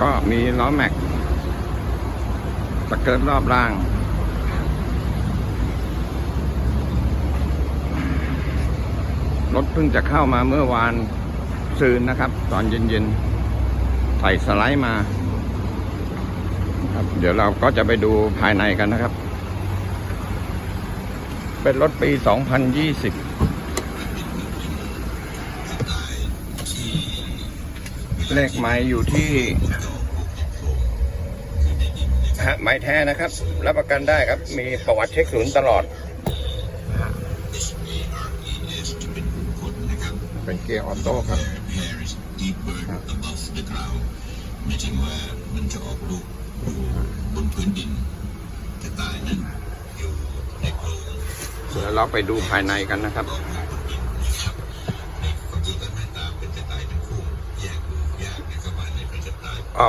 ก็มีล้อแม็กสเกิร์ตรอบล่าง รถเพิ่งจะเข้ามาเมื่อวานซืนนะครับ ตอนเย็นๆใส่สไลด์มาครับ เดี๋ยวเราก็จะไปดูภายในกันนะครับ เป็นรถปี 2020 เลขไม้อยู่ที่ฮะไม้แท้นะครับ รับประกันได้ครับ มีประวัติเช็คศูนย์ตลอด เป็นเกียร์ออโต้ครับ Harris deep bird above the cloud หมายถึงว่ามันจะออกลูกอยู่บนพื้นดินแต่ใต้นั้นอยู่ในโพรงเดี๋ยวเราไปดูภายในกันนะครับ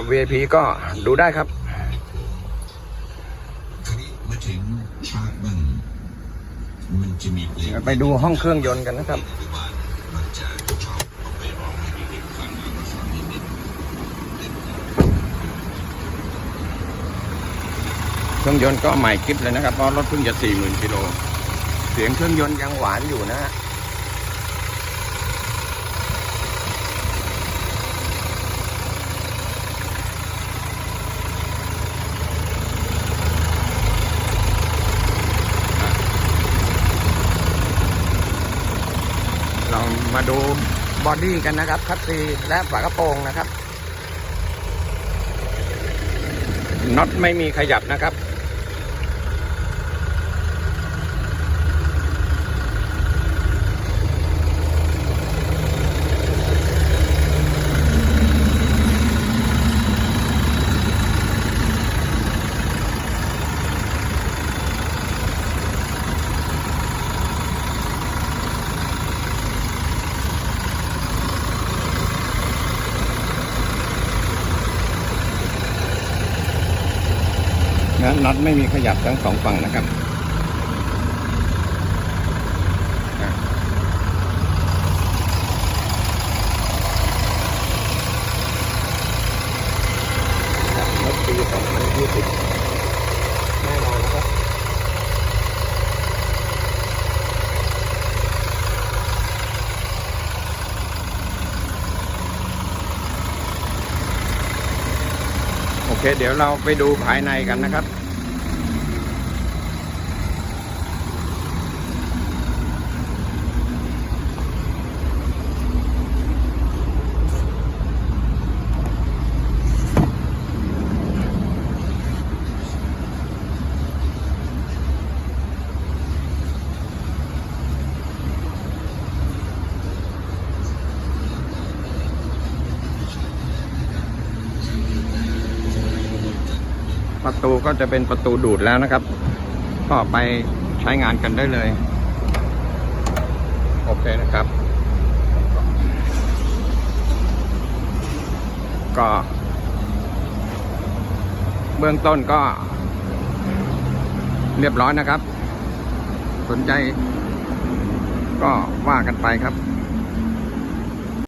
VIP ก็ดูได้ครับคราวนี้มาถึงชาร์จบ้างมันจะมีเพลงไปดูห้องเครื่องยนต์กันนะครับหรือว่ามันจะชอบเอาไปร้องให้เด็กๆฟังแล้วก็สอนเด็กเครื่องยนต์ก็ใหม่คลิปเลยนะครับ เพราะรถเพิ่งจะ 40,000กิโล เสียงเครื่องยนต์ยังหวานอยู่นะฮะ เรา มาดูบอดี้กันนะครับ คัตซีและฝากระโปรงนะครับน็อตไม่มีขยับนะครับ นะน็อตไม่มีขยับทั้งสองฝั่งนะครับอะครับรถปี2020แน่นอนนะครับโอเค เดี๋ยวเราไปดูภายในกันนะครับ ตูก็จะเป็นประตูดูดแล้วนะครับ ก็ไปใช้งานกันได้เลย โอเคนะครับ ก็ เบื้องต้นก็ เรียบร้อยนะครับ สนใจ ก็ว่ากันไปครับ